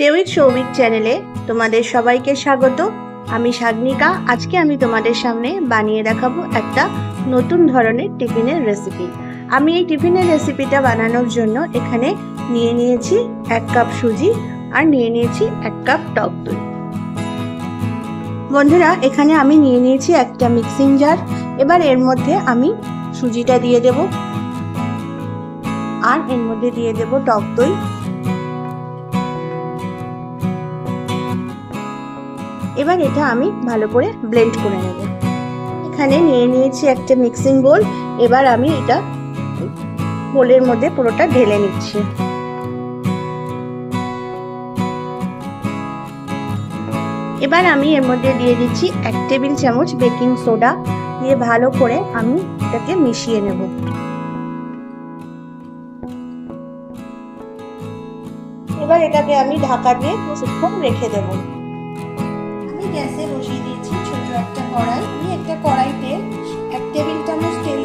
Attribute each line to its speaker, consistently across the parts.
Speaker 1: Stay with Soumik চ্যানেলে তোমাদের সবাইকে স্বাগত। আমি সাগনিকা। আজকে আমি তোমাদের সামনে বানিয়ে দেখাবো একটা নতুন ধরনের টিফিনের রেসিপি আমি এই টিফিনের রেসিপিটা বানানোর জন্য এখানে নিয়ে নিয়েছি এক কাপ সুজি আর নিয়ে নিয়েছি এক কাপ টক দই। বন্ধুরা, এখানে আমি নিয়ে নিয়েছি একটা মিক্সিং জার এবার এর মধ্যে আমি সুজিটা দিয়ে দেব। আর এর মধ্যে দিয়ে দেব টক দই। এবার এটা আমি ভালো করে ব্লেন্ড করে নেব। এখানে নিয়ে নিয়েছি একটা মিক্সিং বোল এবার আমি এটা বোলের মধ্যে পুরোটা ঢেলে নিচ্ছি। এবার আমি এর মধ্যে দিয়ে দিচ্ছি এক টেবিল চামচ বেকিং সোডা দিয়ে ভালো করে আমি এটাকে মিশিয়ে নেব। এবার এটাকে আমি ঢাকা দিয়ে কিছুক্ষণ রেখে দেবো। গ্যাসে বসিয়ে দিয়েছি ছোট একটা কড়াই। আমি একটা কড়াইতে এক টেবিল চামচ তেল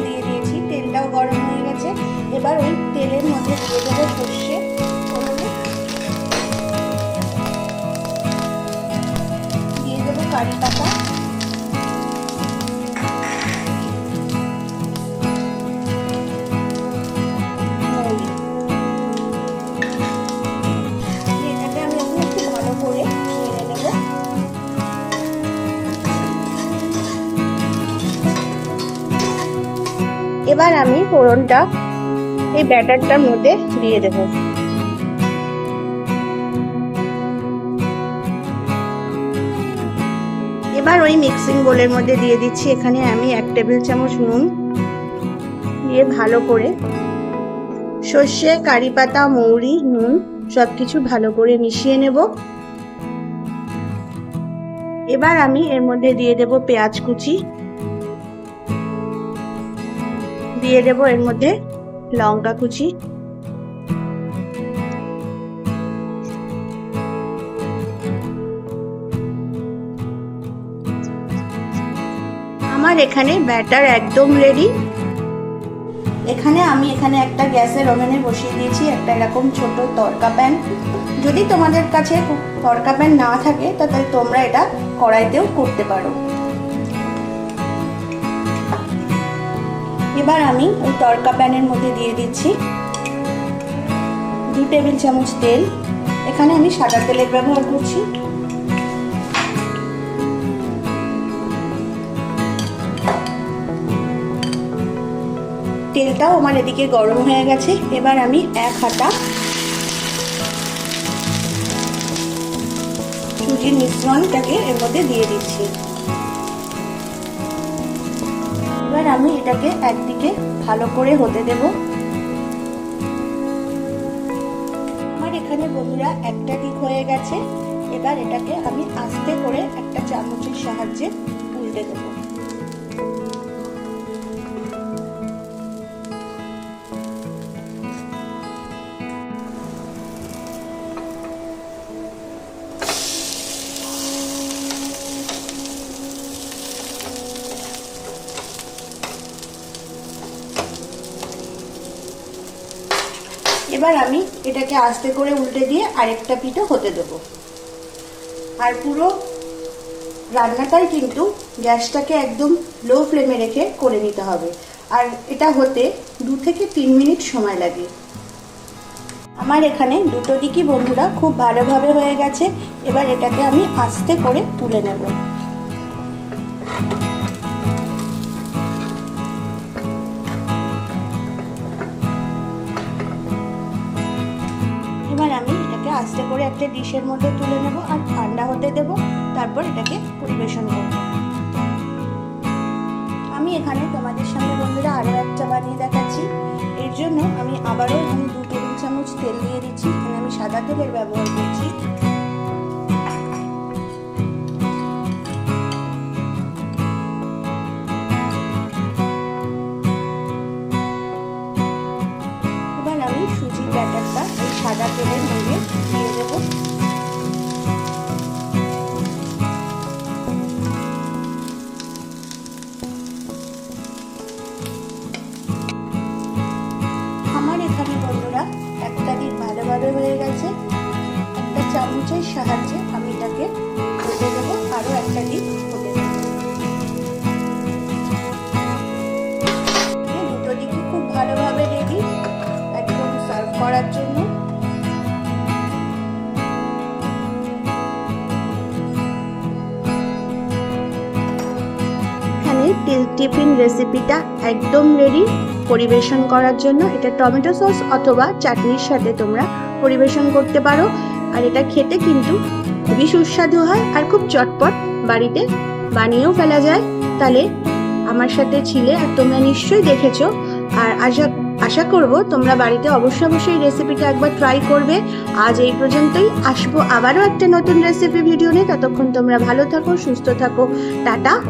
Speaker 1: এবার আমি ফোড়নটা, এই ব্যাটারটার মধ্যে দিয়ে দেব। এবার ওই মিক্সিং বোলের মধ্যে দিয়ে দিচ্ছি, এখানে আমি এক টেবিল চামচ নুন দিয়ে ভালো করে সর্ষে, কারি পাতা, মৌরি, নুন সব কিছু ভালো করে মিশিয়ে নেব। এবার আমি এর মধ্যে দিয়ে দেব পেঁয়াজ কুচি। দিয়ে দেব এর মধ্যে লঙ্কা কুচি। আমার এখানে ব্যাটার একদম রেডি এখানে আমি এখানে একটা গ্যাসের ওভেনে বসিয়ে দিয়েছি একটা এরকম ছোট তরকা প্যান। যদি তোমাদের কাছে তরকা প্যান না থাকে তাহলে তোমরা এটা কড়াইতেও করতে পারো। এবার আমি ওই তরকা প্যানের মধ্যে দিয়ে দিচ্ছি। দু টেবিল চামচ তেল। এখানে আমি সাদা তেলের ব্যবহার করছি। তেলটাও আমার এদিকে গরম হয়ে গেছে। এবার আমি এক হাতা সুজির মিশ্রণটাকে এর মধ্যে দিয়ে দিচ্ছি। এবার আমি এটাকে একদিকে ভালো করে হতে দেব। আমার এখানে বন্ধুরা একটা দিক হয়ে গেছে। এবার এটাকে আমি আস্তে করে একটা চামচের সাহায্যে উল্টে দেবো। এবার আমি এটাকে আস্তে করে উল্টে দিয়ে আরেকটা পিঠও হতে দেব। আর পুরো রান্নাটাই কিন্তু গ্যাসটাকে একদম লো ফ্লেমে রেখে করে নিতে হবে। আর এটা হতে দু থেকে তিন মিনিট সময় লাগে। আমার এখানে দুটো দিকই বন্ধুরা খুব ভালোভাবে হয়ে গেছে। এবার এটাকে আমি আস্তে করে তুলে নেব। আস্তে করে একটা ডিশের মধ্যে তুলে নেব আর ঠান্ডা হতে দেব, তারপর এটাকে পরিবেশন করব। আমি এখানে তোমাদের সামনে বন্ধুরা আরও একটা বানিয়ে দেখাচ্ছি। এর জন্য আমি আবারও এখানে দু টেবিল চামচ তেল দিয়ে দিচ্ছি। এখানে আমি সাদা তেলের ব্যবহার করছি। আমার এখানে বন্ধুরা, একটা দিন ভালোভাবে হয়ে গেছে। একটা চামচের সাহায্যে আমি এটাকে হতে দেবো আরও একটা দিক হতে খুব ভালোভাবে রেডি, একদম সার্ভ করার জন্য। তিল টিফিন রেসিপিটা একদম রেডি পরিবেশন করার জন্য। এটা টমেটো সস অথবা চাটনির সাথে তোমরা পরিবেশন করতে পারো। আর এটা খেতে কিন্তু খুবই সুস্বাদু হয় আর খুব চটপট। বাড়িতে বানিয়েও ফেলা যায়। তাহলে আমার সাথে ছিলে আর তোমরা নিশ্চয়ই দেখেছ। আর আশা আশা করব তোমরা বাড়িতে অবশ্যই অবশ্যই রেসিপিটা একবার ট্রাই করবে। আজ এই পর্যন্তই। আসব আবারও একটা নতুন রেসিপি ভিডিও নিয়ে। ততক্ষণ তোমরা ভালো থাকো, সুস্থ থাকো। টাটা।